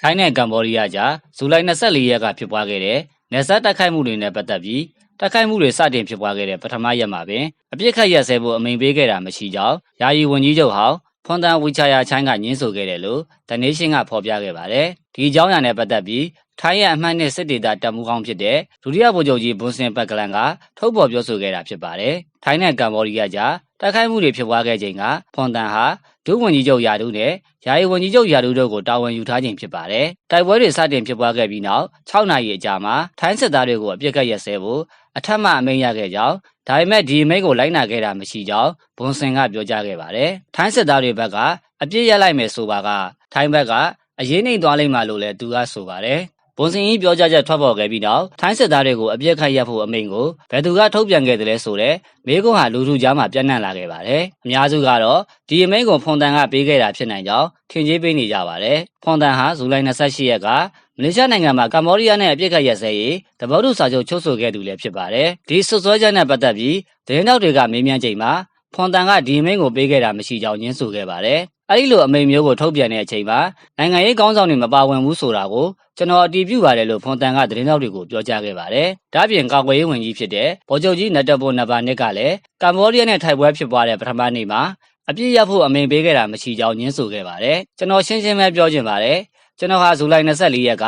ထိုင်းနဲ့ကမ္ဘောဒီးယားကြားဇူလိုင်24ရက်ကဖြစ်ပွားခဲ့တဲ့နယ်စပ်တိုက်ခိုက်မှုတွေနဲ့ပတ်သက်ပြီးတိုက်ခိုက်မှုတွေစတင်ဖြစ်ပွားခဲ့တဲ့ပထမရက်မှာပင်အပြစ်ခတ်ရက်စဲဖို့အမိန်ပေးခဲ့တာမရှိကြောင်းယာယီဝန်ကြီးချုပ်ဟောင်းဖွန်တန်ဝီချာယာချိုင်းကညင်းဆိုခဲ့တယ်လို့တနေရှင်းကဖော်ပြခဲ့ပါတယ်။ဒီအကြောင်းအရာနဲ့ပတ်သက်ပြီး ထိုင်းရဲ့အမှတ်နဲ့စစ်ဒေသတပ်မှုကောင်းဖြစ်တဲ့ဒုတိယဗိုလ်ချုပ်ကြီးဘွန်စင်ပက်ကလန်ကထုတ်ဖော်ပြောဆိုခဲ့တာဖြစ်ပါတယ်။ထိုင်းနဲ့ကမ္ဘောဒီးယားကြားတိုက်ခိုက်မှုတွေဖြစ်ပွားခဲ့ချိန်ကဖွန်တန်ဟာဒုဝန်ကြီးချုပ်ယာဒူးနဲ့ယာယီဝန်ကြီးချုပ်ယာဒူးတို့ကိုတာဝန်ယူထားခြင်းဖြစ်ပါတယ်။တိုက်ပွဲတွေစတင်ဖြစ်ပွားခဲ့ပြီးနောက်6နာရီအကြာမှာထိုင်းစစ်သားတွေကိုအပြစ်ကတ်ရက်စဲဖို့အထက်မှအမိန့်ရခဲ့ကြောင်းဒါပေမဲ့ဒီအမိန့်ကိုလိုက်နာခဲ့တာမရှိကြောင်းဘွန်စင်ကပြောကြားခဲ့ပါတယ်။ထိုင်းစစ်သားတွေဘက်ကအပြစ်ရက်လိုက်မယ်ဆိုပါကထိုင်းဘက်ကအရေးနှိမ်သွားလိမ့်မှာလို့လည်းသူကဆိုပါတယ်။ ဘွန်စင်ကြီးပြောကြားချက်ထွက်ပေါ်ခဲ့ပြီးနောက်ထိုင်းစစ်သားတွေကိုအပြစ်ခတ်ရပ်ဖို့အမိန့်ကိုဘယ်သူကထုတ်ပြန်ခဲ့တယ်လဲဆိုတော့မေးခွန်းဟာလူထုကြားမှာပြန့်နှံ့လာခဲ့ပါတယ်။အများစုကတော့ဒီအမိန့်ကိုဖွန်တန်ကပေးခဲ့တာဖြစ်နိုင်ကြောင်းထင်ကြီးပေးနေကြပါတယ်။ဖွန်တန်ဟာဇူလိုင်28ရက်ကမလေးရှားနိုင်ငံမှာကမ္ဘောဒီးယားနဲ့အပြစ်ခတ်ရက်စဲရေးတဘောတူစာချုပ်ချုပ်ဆိုခဲ့သူလည်းဖြစ်ပါတယ်။ဒီဆွဆွဲချက်နဲ့ပတ်သက်ပြီးသတင်းတောက်တွေကမေးမြန်းချိန်မှာဖွန်တန်ကဒီအမိန့်ကိုပေးခဲ့တာမရှိကြောင်းညင်းဆိုခဲ့ပါတယ်။ အဲဒီလိုအမိန့်မျိုးကိုထုတ်ပြန်တဲ့အချိန်မှာနိုင်ငံရေးကောင်းဆောင်တွေမပါဝင်ဘူးဆိုတာကိုကျွန်တော်အတည်ပြုပါတယ်လို့ဖွန်တန်ကသတင်းတောက်တွေကိုပြောကြားခဲ့ပါတယ်။ဒါ့အပြင်ကာကွယ်ရေးဝန်ကြီးဖြစ်တဲ့ဗိုလ်ချုပ်ကြီးနတ်တဘွန်နဘာနစ်ကလည်းကမ္ဘောဒီးယားနဲ့ထိုက်ပွဲဖြစ်ပွားတဲ့ပထမနေ့မှာအပြစ်ရဖို့အမိန့်ပေးခဲ့တာမရှိကြောင်းညင်းဆိုခဲ့ပါတယ်။ကျွန်တော်ရှင်းရှင်းပဲပြောချင်ပါတယ်။ကျွန်တော်ဟာဇူလိုင်24ရက်က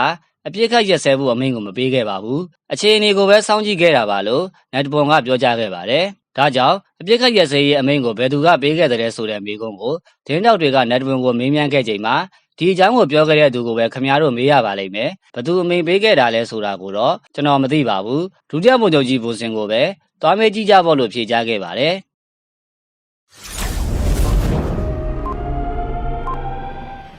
အပြစ်ခတ်ရက်စဲဖို့အမိန့်ကိုမပေးခဲ့ပါဘူး။အခြေအနေကိုပဲစောင့်ကြည့်ခဲ့တာပါလို့နတ်တဘွန်ကပြောကြားခဲ့ပါတယ်။ ဒါကြောင့်အပြစ်ခတ်ရက်စဲရေးအမိန့်ကိုဘယ်သူကပေးခဲ့တယ်ဆိုတဲ့မေးခွန်းကိုတင်းတောက်တွေကနတ်တဘွန်ကိုမေးမြန်းခဲ့ချိန်မှာဒီအကြောင်းကိုပြောခဲ့တဲ့သူကိုပဲခမရတို့မေးရပါလိမ့်မယ်။ဘသူအမိန်ပေးခဲ့တာလဲဆိုတာကိုတော့ကျွန်တော်မသိပါဘူး။ဒုတိယဗိုလ်ချုပ်ကြီးဘိုစင်ကိုပဲသွားမေးကြည့်ကြဖို့လို့ဖြေကြားခဲ့ပါတယ်။